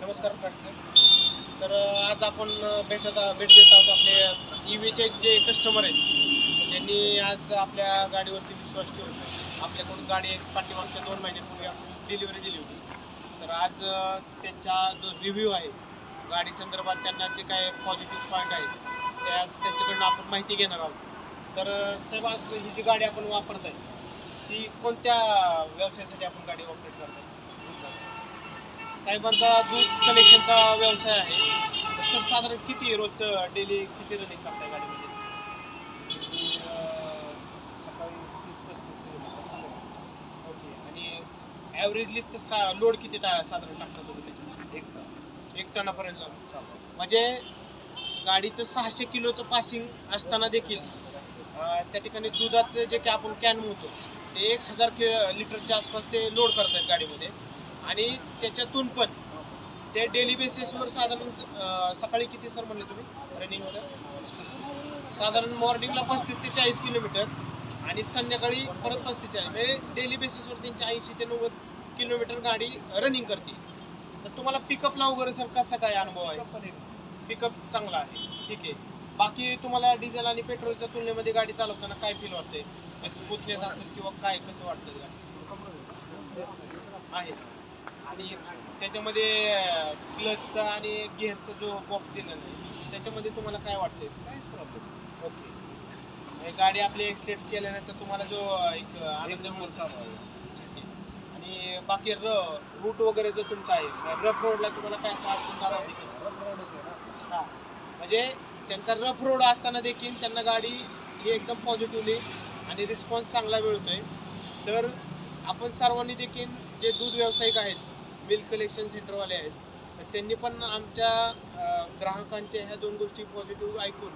नमस्कार तर आज आपण भेटत भेट देत आहोत आपले ई व्हीचे जे कस्टमर आहेत ज्यांनी आज आपल्या गाडीवरती विश्वास ठेवून आपल्याकडून गाडी एक पाठीमागच्या दोन महिन्यापूर्वी आपण डिलिव्हरी दिली होती. तर आज त्यांचा जो रिव्ह्यू आहे गाडी संदर्भात त्यांना जे काय पॉझिटिव्ह पॉईंट आहेत ते आज त्यांच्याकडनं आपण माहिती घेणार आहोत. तर साहेब आज ही जी गाडी आपण वापरत आहे ती कोणत्या व्यवसायासाठी आपण गाडी ऑपरेट करतो साहेबांचा दूध कलेक्शनचा व्यवसाय आहे. तर सर साधारण किती रोजचं डेली किती रनिंग करताय गाडीमध्ये? सकाळी तीस पस्तीस किलोमीटर चालू ओके आणि ॲव्हरेजली तसा लोड किती टा साधारण टाकता तुम्ही त्याच्यामध्ये. एक तास एक टनापर्यंत म्हणजे गाडीचं सहाशे किलोचं पासिंग असताना देखील त्या ठिकाणी दुधाचं जे की आपण कॅन म्हणतो ते एक हजार कि लिटरच्या आसपास ते लोड करतात गाडीमध्ये. आणि त्याच्यातून पण ते डेली बेसिसवर साधारण सकाळी किती सर म्हणले तुम्ही रनिंग होतं साधारण मॉर्निंगला पस्तीस ते चाळीस किलोमीटर आणि संध्याकाळी परत पस्तीस चाळीस. म्हणजे डेली बेसिसवर त्यांची ऐंशी ते नव्वद किलोमीटर गाडी रनिंग करते. तर तुम्हाला पिकअपला वगैरे सर कसा काय अनुभव आहे? पिकअप चांगला आहे. ठीक आहे. बाकी तुम्हाला डिझेल आणि पेट्रोलच्या तुलनेमध्ये गाडी चालवताना काय फील वाटतंय? स्मूथनेस असेल किंवा काय कसं वाटतं गाडी आहे. आणि त्याच्यामध्ये क्लचचा आणि गिअरचा जो बॉक्स दिला नाही त्याच्यामध्ये तुम्हाला काय वाटतंय? काहीच प्रॉब्लेम ओके हे गाडी आपली एक्सलेट केल्यानंतर तुम्हाला जो एक आनंद आहे. आणि बाकी र रूट वगैरे जो तुमचा आहे रफ रोडला तुम्हाला काय असं अडचण का? रफ रोडच आहे ना. हा. म्हणजे त्यांचा रफ रोड असताना देखील त्यांना गाडी ही एकदम पॉझिटिव्हली आणि रिस्पॉन्स चांगला मिळतोय. तर आपण सर्वांनी देखील जे दूध व्यावसायिक आहेत मिल्क कलेक्शन सेंटरवाले आहेत. तर त्यांनी पण आमच्या ग्राहकांच्या ह्या दोन गोष्टी पॉझिटिव्ह ऐकून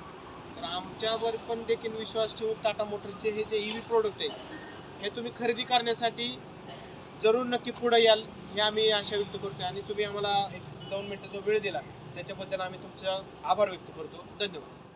तर आमच्यावर पण देखील विश्वास ठेवून टाटा मोटरचे हे जे ई व्ही प्रोडक्ट आहे हे तुम्ही खरेदी करण्यासाठी जरूर नक्की पुढे याल हे आम्ही आशा व्यक्त करतो आणि तुम्ही आम्हाला एक दोन मिनटाचा जो वेळ दिला त्याच्याबद्दल आम्ही तुमचा आभार व्यक्त करतो. धन्यवाद.